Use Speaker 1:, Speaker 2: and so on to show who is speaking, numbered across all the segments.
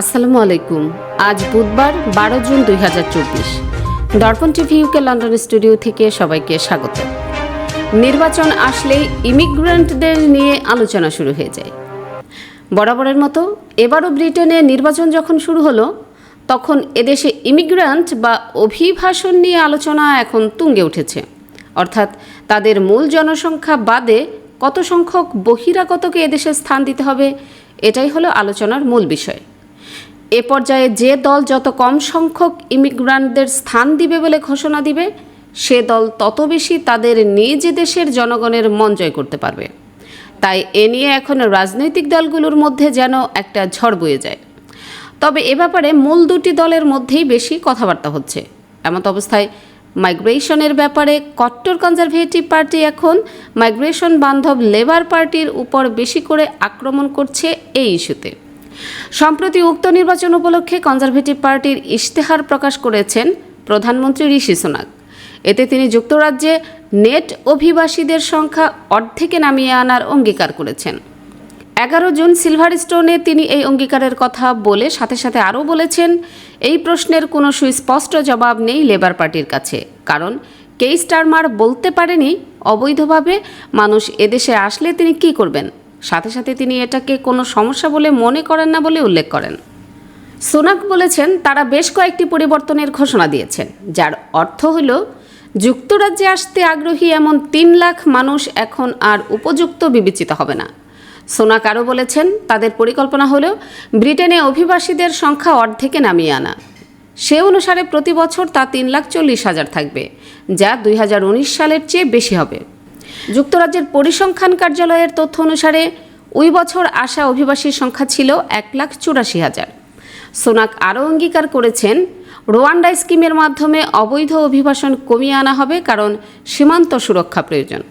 Speaker 1: আসসালামু আলাইকুম। আজ বুধবার, বারো জুন দুই হাজার চব্বিশ। দর্পণ টিভি ইউকে লন্ডন স্টুডিও থেকে সবাইকে স্বাগত। নির্বাচন আসলেই ইমিগ্রেন্টদের নিয়ে আলোচনা শুরু হয়ে যায়। বরাবরের মতো এবারও ব্রিটেনে নির্বাচন যখন শুরু হলো, তখন এদেশে ইমিগ্রান্ট বা অভিভাষণ নিয়ে আলোচনা এখন তুঙ্গে উঠেছে। অর্থাৎ তাদের মূল জনসংখ্যা বাদে কত সংখ্যক বহিরাগতকে এদেশে স্থান দিতে হবে, এটাই হলো আলোচনার মূল বিষয়। এ পর্যায়ে যে দল যত কম সংখ্যক ইমিগ্রান্টদের স্থান দিবে বলে ঘোষণা দিবে, সে দল তত বেশি তাদের নিজ দেশের জনগণের মন জয় করতে পারবে। তাই এ নিয়ে এখন রাজনৈতিক দলগুলোর মধ্যে যেন একটা ঝড় বয়ে যায়। তবে এ ব্যাপারে মূল দুটি দলের মধ্যেই বেশি কথাবার্তা হচ্ছে। এমত অবস্থায় মাইগ্রেশনের ব্যাপারে কট্টর কনজারভেটিভ পার্টি এখন মাইগ্রেশন বান্ধব লেবার পার্টির উপর বেশি করে আক্রমণ করছে এই ইস্যুতে। সম্প্রতি উক্ত নির্বাচন উপলক্ষে কনজারভেটিভ পার্টির ইশতেহার প্রকাশ করেছেন প্রধানমন্ত্রী ঋষি সোনাক। এতে তিনি যুক্তরাজ্যে নেট অভিবাসীদের সংখ্যা অর্ধেকে নামিয়ে আনার অঙ্গীকার করেছেন। এগারো জুন সিলভার স্টোনে তিনি এই অঙ্গীকারের কথা বলে সাথে সাথে আরও বলেছেন, এই প্রশ্নের কোনো সুস্পষ্ট জবাব নেই লেবার পার্টির কাছে। কারণ কেই স্টারমার বলতে পারেনি, অবৈধভাবে মানুষ এদেশে আসলে তিনি কি করবেন? সাথে সাথে তিনি এটাকে কোনো সমস্যা বলে মনে করেন না বলে উল্লেখ করেন। সোনাক বলেছেন, তারা বেশ কয়েকটি পরিবর্তনের ঘোষণা দিয়েছেন, যার অর্থ হল, যুক্তরাজ্যে আসতে আগ্রহী এমন তিন লাখ মানুষ এখন আর উপযুক্ত বিবেচিত হবে না। সোনাক আরও বলেছেন, তাদের পরিকল্পনা হল, ব্রিটেনে অভিবাসীদের সংখ্যা অর্ধেকে নামিয়ে আনা। সে অনুসারে প্রতি বছর তা তিন লাখ চল্লিশ হাজার থাকবে, যা দুই হাজার উনিশ সালের চেয়ে বেশি হবে। যুক্তরাজ্যের পরিসংখ্যান কার্যালয়ের তথ্য অনুসারে, ওই বছর আসা অভিবাসীর সংখ্যা ছিল এক লাখ চুরাশি হাজার। সোনাক আরও অঙ্গীকার করেছেন, রোয়ান্ডা স্কিমের মাধ্যমে অবৈধ অভিবাসন কমিয়ে আনা হবে কারণ সীমান্ত সুরক্ষা প্রয়োজন।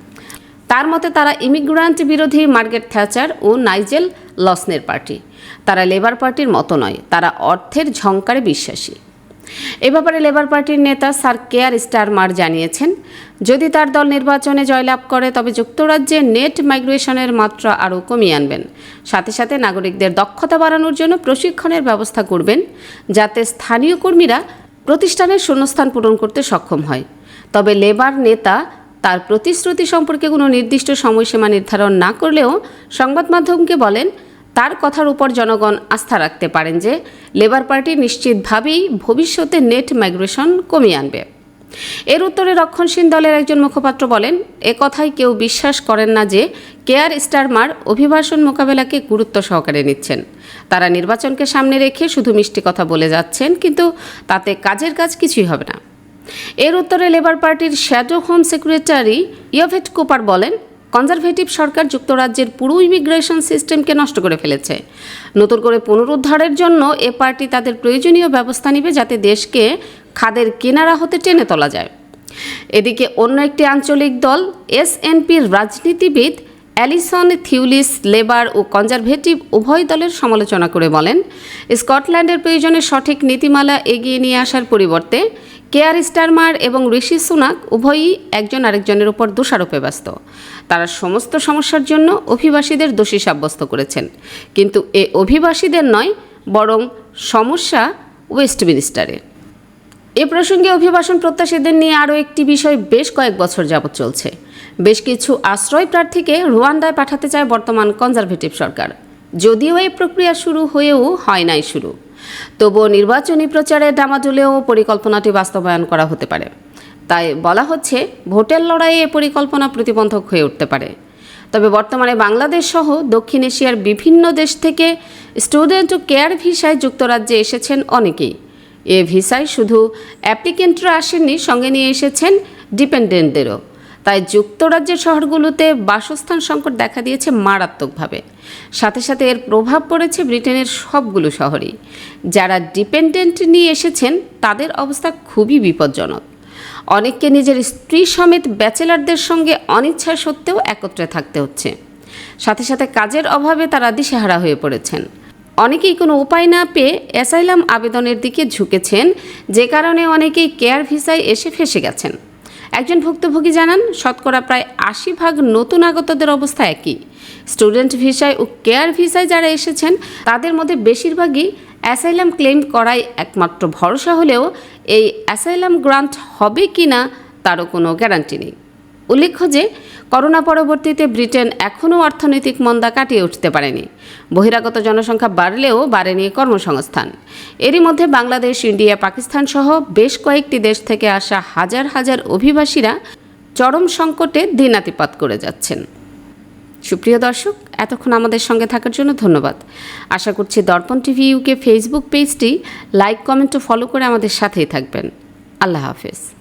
Speaker 1: তার মতে তারা ইমিগ্রান্ট বিরোধী মার্গেট থ্যাচার ও নাইজেল লসনের পার্টি। তারা লেবার পার্টির মতো নয়, তারা অর্থের ঝংকারে বিশ্বাসী। এ ব্যাপারে লেবার পার্টির নেতা স্যার কেয়ার স্টারমার জানিয়েছেন। যদি তার দল নির্বাচনে জয়লাভ করে, তবে যুক্তরাজ্যে নেট মাইগ্রেশনের মাত্রা আরও কমিয়ে আনবেন। সাথে সাথে নাগরিকদের দক্ষতা বাড়ানোর জন্য প্রশিক্ষণের ব্যবস্থা করবেন, যাতে স্থানীয় কর্মীরা প্রতিষ্ঠানের শূন্যস্থান পূরণ করতে সক্ষম হয়। তবে লেবার নেতা তার প্রতিশ্রুতি সম্পর্কে কোনো নির্দিষ্ট সময়সীমা নির্ধারণ না করলেও সংবাদ মাধ্যমকে বলেন তার কথার উপর জনগণ আস্থা রাখতে পারেন যে লেবার পার্টি নিশ্চিতভাবেই ভবিষ্যতে নেট মাইগ্রেশন কমিয়ে আনবে। এর উত্তরে রক্ষণশীল দলের একজন মুখপাত্র বলেন, এ কেউ বিশ্বাস করেন না যে কেয়ার স্টারমার অভিবাসন মোকাবেলাকে গুরুত্ব সহকারে নিচ্ছেন। তারা নির্বাচনকে সামনে রেখে শুধু মিষ্টি কথা বলে যাচ্ছেন, কিন্তু তাতে কাজের কাজ কিছুই হবে না। এর উত্তরে লেবার পার্টির shadow home secretary Yvette Cooper বলেন কনজারভেটিভ সরকার যুক্তরাজ্যের পুরো ইমিগ্রেশন সিস্টেমকে নষ্ট করে ফেলেছে। নতুন করে পুনরুদ্ধারের জন্য এ পার্টি তাদের প্রয়োজনীয় ব্যবস্থা নেবে যাতে দেশকে খাদের কিনারা হতে টেনে তোলা যায়। এদিকে অন্য একটি আঞ্চলিক দল, এসএনপির রাজনীতিবিদ অ্যালিসন থিউলিস লেবার ও কনজারভেটিভ উভয় দলের সমালোচনা করে বলেন, স্কটল্যান্ডের প্রয়োজনে সঠিক নীতিমালা এগিয়ে নিয়ে আসার পরিবর্তে কেয়ার স্টারমার এবং ঋষি সুনাক উভয়ই একজন আরেকজনের উপর দোষারোপে ব্যস্ত। তারা সমস্ত সমস্যার জন্য অভিবাসীদের দোষী সাব্যস্ত করেছেন। কিন্তু এ অভিবাসীদের নয়, বরং সমস্যা ওয়েস্টমিনিস্টারে এ প্রসঙ্গে অভিবাসন প্রত্যাশীদের নিয়ে আরও একটি বিষয় বেশ কয়েক বছর যাবৎ চলছে। বেশ কিছু আশ্রয় প্রার্থীকে রুয়ান্ডায় পাঠাতে চায় বর্তমান কনজারভেটিভ সরকার। যদিও এই প্রক্রিয়া শুরু হয়েও হয় নাই শুরু। তবুও নির্বাচনী প্রচারে ডামাডোলেও পরিকল্পনাটি বাস্তবায়ন করা হতে পারে। তাই বলা হচ্ছে, ভোটের লড়াইয়ে এ পরিকল্পনা প্রতিবন্ধক হয়ে উঠতে পারে। তবে বর্তমানে বাংলাদেশ সহ দক্ষিণ এশিয়ার বিভিন্ন দেশ থেকে স্টুডেন্ট ও কেয়ার ভিসায় যুক্তরাজ্যে এসেছেন অনেকেই। এ ভিসায় শুধু অ্যাপ্লিকেন্টরা আসেননি, সঙ্গে নিয়ে এসেছেন ডিপেন্ডেন্টদেরও। তাই যুক্তরাজ্যের শহরগুলোতে বাসস্থান সংকট দেখা দিয়েছে মারাত্মকভাবে। সাথে সাথে এর প্রভাব পড়েছে ব্রিটেনের সবগুলো শহরেই যারা ডিপেন্ডেন্ট নিয়ে এসেছেন, তাদের অবস্থা খুবই বিপজ্জনক। অনেককে নিজের স্ত্রী সমেত ব্যাচেলারদের সঙ্গে অনিচ্ছা সত্ত্বেও একত্রে থাকতে হচ্ছে। সাথে সাথে কাজের অভাবে তারা দিশেহারা হয়ে পড়েছেন। অনেকেই কোনো উপায় না পেয়ে অ্যাসাইলাম আবেদনের দিকে ঝুঁকেছেন, যে কারণে অনেকেই কেয়ার ভিসায় এসে ফেসে গেছেন। একজন ভুক্তভোগী জানান, শতকরা প্রায় আশি ভাগ নতুন আগতদের অবস্থা একই। স্টুডেন্ট ভিসায় ও কেয়ার ভিসায় যারা এসেছেন, তাদের মধ্যে বেশিরভাগই অ্যাসাইলাম ক্লেম করাই একমাত্র ভরসা হলেও এই অ্যাসাইলাম গ্রান্ট হবে কি না তারও কোনো গ্যারান্টি নেই। উল্লেখ্য যে, করোনা পরবর্তীতে ব্রিটেন এখনও অর্থনৈতিক মন্দা কাটিয়ে উঠতে পারেনি। বহিরাগত জনসংখ্যা বাড়লেও বাড়েনি কর্মসংস্থান। এরই মধ্যে বাংলাদেশ, ইন্ডিয়া, পাকিস্তান সহ বেশ কয়েকটি দেশ থেকে আসা হাজার হাজার অভিবাসীরা চরম সংকটে দিনাতিপাত করে যাচ্ছেন। সুপ্রিয় দর্শক, এতক্ষণ আমাদের সঙ্গে থাকার জন্য ধন্যবাদ। আশা করছি দর্পণ টিভি ইউকে ফেসবুক পেজটি লাইক, কমেন্ট ও ফলো করে আমাদের সাথেই থাকবেন। আল্লাহ হাফেজ।